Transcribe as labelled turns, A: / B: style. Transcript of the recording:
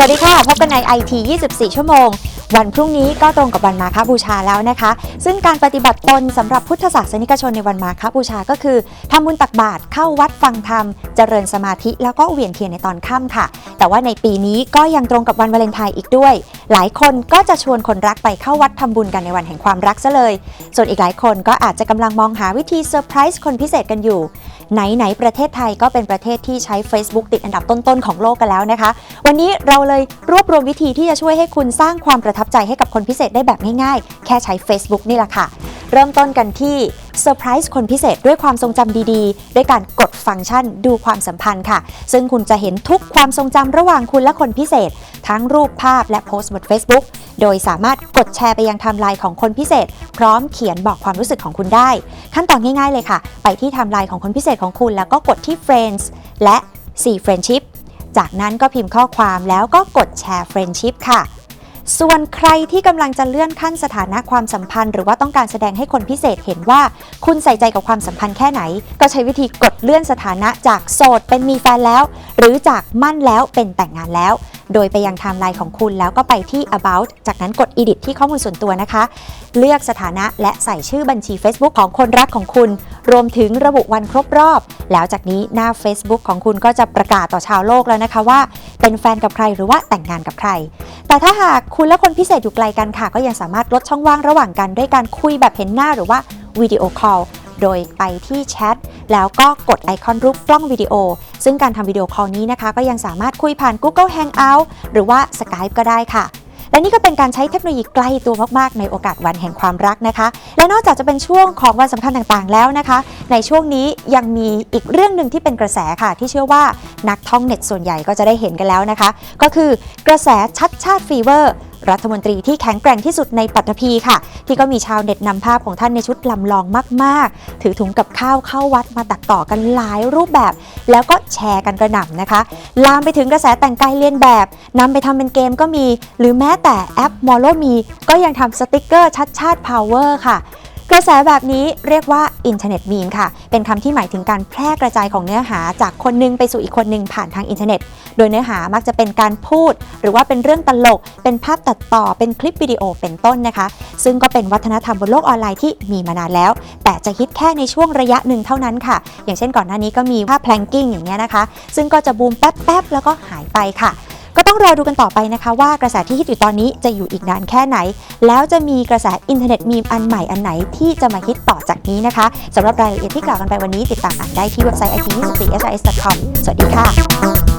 A: สวัสดีค่ะ พบกันใน IT 24 ชั่วโมง วันพรุ่งนี้ก็ตรงกับวันมาฆบูชาแล้วนะคะ ซึ่งการปฏิบัติตนสำหรับพุทธศาสนิกชนในวันมาฆบูชาก็คือทำบุญตักบาตรเข้าวัดฟังธรรม เจริญสมาธิแล้วก็เวียงเทียนในตอนค่ำค่ะ แต่ว่าในปีนี้ก็ยังตรงกับวันวาเลนไทน์อีกด้วย หลายคนก็จะชวนคนรักไปเข้าวัดทำบุญกันในวันแห่งความรักซะเลย ส่วนอีกหลายคนก็อาจจะกำลังมองหาวิธีเซอร์ไพรส์คนพิเศษกันอยู่ ไหนๆประเทศไทยก็เป็นประเทศที่ใช้ Facebook ติดอันดับต้นๆของโลกกันแล้วนะคะ วันนี้เราเลยรวบรวมวิธีที่จะช่วยให้คุณสร้างความประทับใจให้กับคนพิเศษได้แบบง่ายๆ แค่ใช้ Facebook นี่แหละค่ะ เริ่มต้นกันที่ เซอร์ไพรส์คนพิเศษด้วยความทรงจำดีๆ ด้วยการกดฟังก์ชันดูความสัมพันธ์ค่ะ ซึ่งคุณจะเห็นทุกความทรงจำระหว่างคุณและคนพิเศษ ทั้งรูปภาพและโพสต์บน Facebook โดยสามารถกดแชร์ไปยังไทม์ไลน์ของคนพิเศษ พร้อมเขียนบอกความรู้สึกของคุณได้ ขั้นตอนง่ายๆเลยค่ะ ไปที่ไทม์ไลน์ของคนพิเศษของคุณ แล้วก็กดที่ Friends และ4 Friendship จากนั้นก็พิมพ์ข้อความแล้วก็กดแชร์ Friendship ค่ะ ส่วนใครที่กำลังจะเลื่อนขั้นสถานะความสัมพันธ์ หรือว่าต้องการแสดงให้คนพิเศษเห็นว่า คุณใส่ใจกับความสัมพันธ์แค่ไหน ก็ใช้วิธีกดเลื่อนสถานะจากโสดเป็นมีแฟนแล้ว หรือจากมั่นแล้วเป็นแต่งงานแล้ว โดยไปยังไทม์ไลน์ของคุณแล้วก็ไปที่ about จากนั้นกด edit ที่ข้อมูลส่วนตัวนะคะ เลือกสถานะและใส่ชื่อบัญชี Facebook ของคนรักของคุณ รวมถึงระบุวันครบรอบ แล้วจากนี้หน้า Facebook ของคุณก็จะประกาศต่อชาวโลกแล้วนะคะว่า เป็นแฟนกับใครหรือว่าแต่งงานกับใคร แต่ถ้าหากคุณและคนพิเศษอยู่ไกลกันค่ะ ก็ยังสามารถลดช่องว่างระหว่างกันด้วยการคุยแบบเห็นหน้าหรือว่าวิดีโอคอล โดยไปที่แชทแล้วก็กดไอคอนรูปกล้องวิดีโอ ซึ่งการทำวิดีโอคอลนี้นะคะ ก็ยังสามารถคุยผ่าน Google Hangout หรือว่า Skype ก็ได้ค่ะและนี่ก็เป็นการใช้เทคโนโลยีใกล้ตัวมากๆ ในโอกาสวันแห่งความรักนะคะ และนอกจากจะเป็นช่วงของวันสำคัญต่างๆ แล้วนะคะ ในช่วงนี้ยังมีอีกเรื่องหนึ่งที่เป็นกระแสค่ะ ที่เชื่อว่านักท่องเน็ตส่วนใหญ่ก็จะได้เห็นกันแล้วนะคะ ก็คือกระแสชัดชาติฟีเวอร์ รัฐมนตรีที่แข็งแกร่งที่สุดในปัตตภีค่ะ ที่ก็มีชาวเน็ตนำภาพของท่านในชุดลำลองมาก ๆ ถือถุงกับข้าวเข้าวัดมาตัดต่อกันหลายรูปแบบ แล้วก็แชร์กันกระหน่ำนะคะ ลามไปถึงกระแสแต่งกายเลียนแบบนำไปทำเป็นเกมก็มี หรือแม้แต่แอปมอลโลมีก็ยังทำสติกเกอร์ชัดชาติพาวเวอร์ค่ะ กระแสแบบนี้เรียกว่าอินเทอร์เน็ตมีมค่ะ เป็นคำที่หมายถึงการแพร่กระจายของเนื้อหาจากคนหนึงไปสู่อีกคนหนึ่งผ่านทางอินเทอร์เน็ต โดยเนื้อหามักจะเป็นการพูด หรือว่าเป็นเรื่องตลก เป็นภาพตัดต่อ เป็นคลิปวิดีโอเป็นต้นนะคะ ซึ่งก็เป็นวัฒนธรรมบนโลกออนไลน์ที่มีมานานแล้ว แต่จะฮิตแค่ในช่วงระยะหนึ่งเท่านั้นค่ะ อย่างเช่นก่อนหน้านี้ก็มีภาพแพลงกิ้งอย่างเงี้ยนะคะ ซึ่งก็จะบูมแป๊บๆแล้วก็หายไปค่ะ ก็ต้องรอดูกันต่อไปนะคะว่ากระแสที่ฮิตอยู่ตอนนี้จะอยู่อีกนานแค่ไหน แล้วจะมีกระแสอินเทอร์เน็ตมีมอันใหม่อันไหนที่จะมาฮิตต่อจากนี้นะคะสำหรับรายละเอียดที่กล่าวกันไปวันนี้ติดตามอ่านได้ที่เว็บไซต์ i t 2 4 s i s c o m สวัสดีค่ะ